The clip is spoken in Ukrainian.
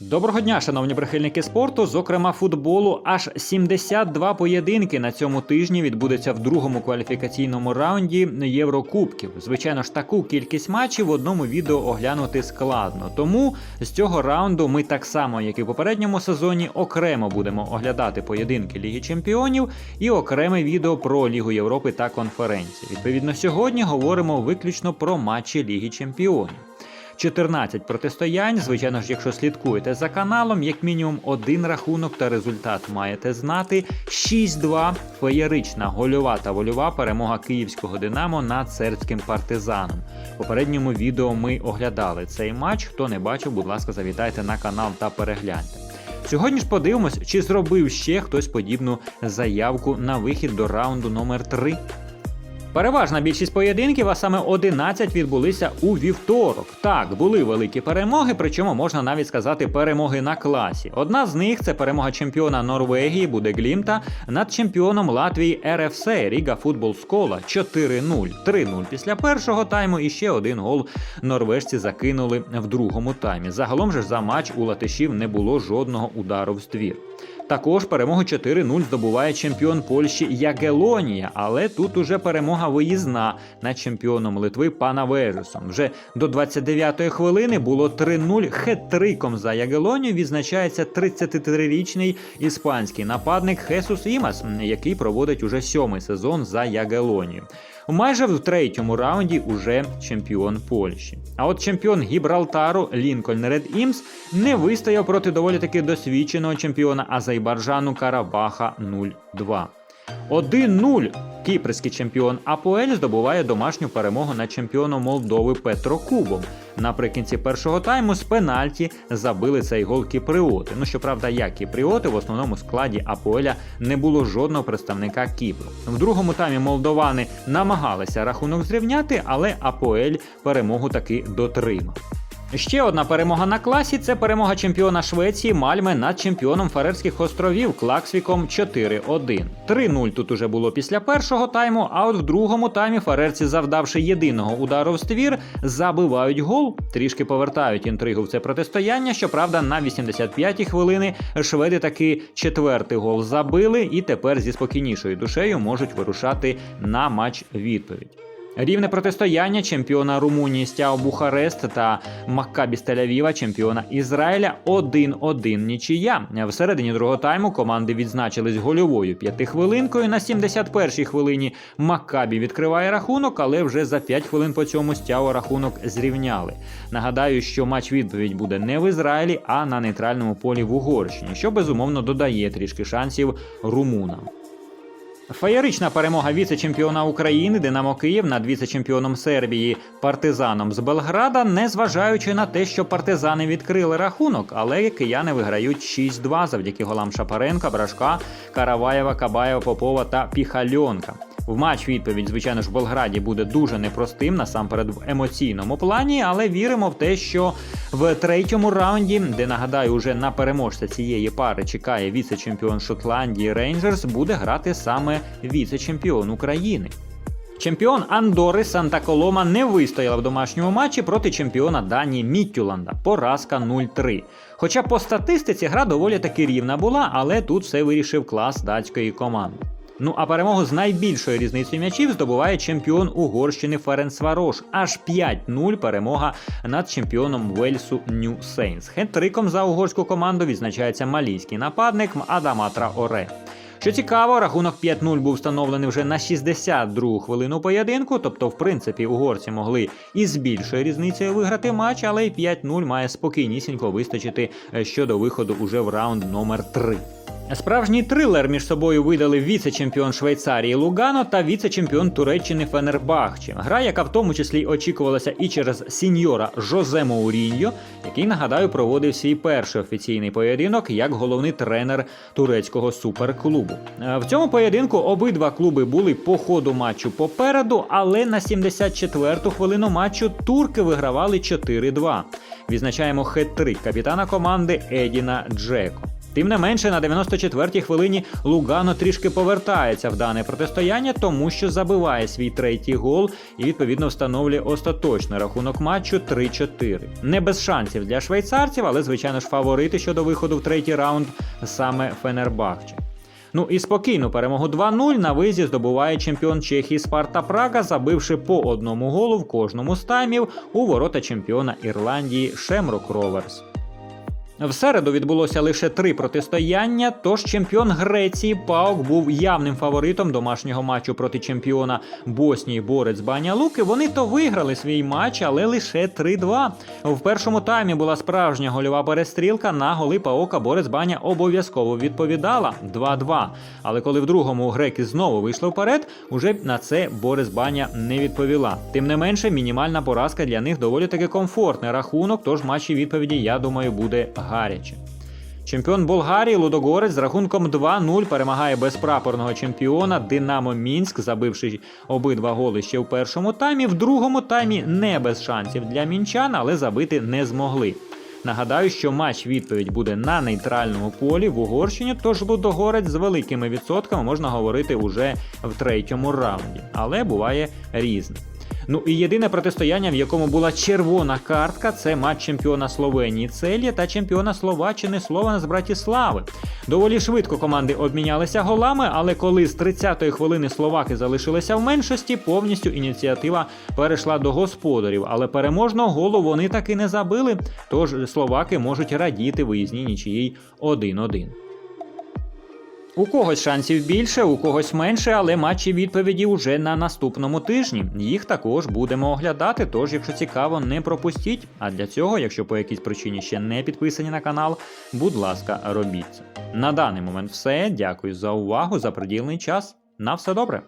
Доброго дня, шановні прихильники спорту, зокрема футболу. Аж 72 поєдинки на цьому тижні відбудеться в другому кваліфікаційному раунді Єврокубків. Звичайно ж, таку кількість матчів в одному відео оглянути складно. Тому з цього раунду ми так само, як і в попередньому сезоні, окремо будемо оглядати поєдинки Ліги Чемпіонів і окреме відео про Лігу Європи та конференції. Відповідно, сьогодні говоримо виключно про матчі Ліги Чемпіонів. 14 протистоянь. Звичайно ж, якщо слідкуєте за каналом, як мінімум один рахунок та результат маєте знати. 6-2 феєрична гольова та вольова перемога київського Динамо над сербським партизаном. В попередньому відео ми оглядали цей матч. Хто не бачив, будь ласка, завітайте на канал та перегляньте. Сьогодні ж подивимось, чи зробив ще хтось подібну заявку на вихід до раунду номер 3 Переважна більшість поєдинків, а саме 11, відбулися у вівторок. Так, були великі перемоги, причому можна навіть сказати перемоги на класі. Одна з них це перемога чемпіона Норвегії буде Глімта над чемпіоном Латвії РФС Ріга Футбол Скола 4-0. 3-0 після першого тайму і ще один гол норвежці закинули в другому таймі. Загалом же за матч у латишів не було жодного удару в ствір. Також перемогу 4-0 здобуває чемпіон Польщі Ягелонія, але тут уже перемога виїзна над чемпіоном Литви Пана Вежесом. Вже до 29-ї хвилини було 3-0. Хет-триком за Ягелонію відзначається 33-річний іспанський нападник Хесус Імас, який проводить уже сьомий сезон за Ягелонію. Майже в третьому раунді уже чемпіон Польщі. А от чемпіон Гібралтару Лінкольн Ред Імс не вистояв проти доволі таки досвідченого чемпіона Азербайджану Карабаха 0-2. 1-0 кіпрський чемпіон АПОЕЛь здобуває домашню перемогу над чемпіоном Молдови Петро Кубом. Наприкінці першого тайму з пенальті забили цей гол кіпріоти. Ну щоправда, як кіпріоти в основному складі АПОЕЛя не було жодного представника Кіпру. В другому таймі молдовани намагалися рахунок зрівняти, але АПОЕЛь перемогу таки дотримав. Ще одна перемога на класі це перемога чемпіона Швеції Мальме над чемпіоном Фарерських островів Клаксвіком 4-1. 3-0 тут уже було після першого тайму, а от в другому таймі фарерці, завдавши єдиного удару в ствір, забивають гол, трішки повертають інтригу в це протистояння. Щоправда, на 85-й хвилини шведи таки четвертий гол забили і тепер зі спокійнішою душею можуть вирушати на матч відповідь. Рівне протистояння чемпіона Румунії Стяо Бухарест та Маккабі Стелявіва, чемпіона Ізраїля 1-1 нічия. В середині другого тайму команди відзначились гольовою п'ятихвилинкою. На 71-й хвилині Маккабі відкриває рахунок, але вже за 5 хвилин по цьому Стяо рахунок зрівняли. Нагадаю, що матч відповідь буде не в Ізраїлі, а на нейтральному полі в Угорщині, що безумовно додає трішки шансів румунам. Феєрична перемога віце-чемпіона України Динамо Київ над віце-чемпіоном Сербії партизаном з Белграда, незважаючи на те, що партизани відкрили рахунок, але кияни виграють 6-2 завдяки голам Шапаренка, Брашка, Караваєва, Кабаєва, Попова та Піхальонка. В матч відповідь, звичайно ж, в Белграді буде дуже непростим, насамперед в емоційному плані, але віримо в те, що в третьому раунді, де нагадаю, уже на переможця цієї пари чекає віце-чемпіон Шотландії Рейнджерс, буде грати саме віце-чемпіон України. Чемпіон Андори Санта Колома не вистояла в домашньому матчі проти чемпіона Данії Міттюланда. Поразка 0-3. Хоча по статистиці гра доволі таки рівна була, але тут все вирішив клас датської команди. Ну а перемогу з найбільшою різницею м'ячів здобуває чемпіон Угорщини Ференц Варош. Аж 5-0 перемога над чемпіоном Вельсу Нью Сейнс. Хет-триком за угорську команду відзначається малійський нападник Адама Траоре. Що цікаво, рахунок 5-0 був встановлений вже на 62 хвилину поєдинку. Тобто, в принципі, угорці могли із більшою різницею виграти матч, але й 5-0 має спокійнісінько вистачити е, щодо виходу уже в раунд номер 3. Справжній трилер між собою видали віце-чемпіон Швейцарії Лугано та віце-чемпіон Туреччини Фенербахче. Гра, яка в тому числі очікувалася і через сіньора Жозе Моуріньо, який нагадаю проводив свій перший офіційний поєдинок як головний тренер турецького суперклубу. Е, В цьому поєдинку обидва клуби були по ходу матчу попереду, але на 74-ту хвилину матчу турки вигравали 4-2. Відзначаємо хет-трик капітана команди Едіна Джеко. Тим не менше, на 94-й хвилині Лугано трішки повертається в дане протистояння, тому що забиває свій третій гол і відповідно встановлює остаточний рахунок матчу 3-4. Не без шансів для швейцарців, але звичайно ж фаворити щодо виходу в третій раунд саме Фенербахче. Ну і спокійну перемогу 2-0 на визі здобуває чемпіон Чехії Спарта Прага, забивши по одному голу в кожному з таймів у ворота чемпіона Ірландії Шемрок Роверс. В середу відбулося лише три протистояння, тож чемпіон Греції Паук був явним фаворитом домашнього матчу проти чемпіона Боснії Борець Баня Луки. Вони то виграли свій матч, але лише 3-2. В першому таймі була справжня гольова перестрілка. На голи Паока Борець Баня обов'язково відповідала 2-2. Але коли в другому греки знову вийшли вперед, уже на це Борис Баня не відповіла. Тим не менше, мінімальна поразка для них доволі таки комфортний рахунок, тож матчі відповіді, я думаю, буде гаряче. Чемпіон Болгарії Лудогорець з рахунком 2-0 перемагає безпрапорного чемпіона Динамо Мінськ, забивши обидва голи ще в першому таймі. В другому таймі не без шансів для мінчан, але забити не змогли. Нагадаю, що матч відповідь буде на нейтральному полі в Угорщині, тож Лудогорець з великими відсотками можна говорити уже в третьому раунді, але буває різне. Ну і єдине протистояння, в якому була червона картка, це матч чемпіона Словенії Целія та чемпіона Словаччини Слована з Братіслави. Доволі швидко команди обмінялися голами, але коли з 30-ї хвилини словаки залишилися в меншості, повністю ініціатива перейшла до господарів. Але переможного голу вони таки не забили. Тож словаки можуть радіти виїзній нічиїй 1-1. У когось шансів більше, у когось менше, але матчі відповіді вже на наступному тижні. Їх також будемо оглядати. Тож, якщо цікаво, не пропустіть. А для цього, якщо по якійсь причині ще не підписані на канал, будь ласка, робіть. На даний момент все. Дякую за увагу, за приділений час. На все добре.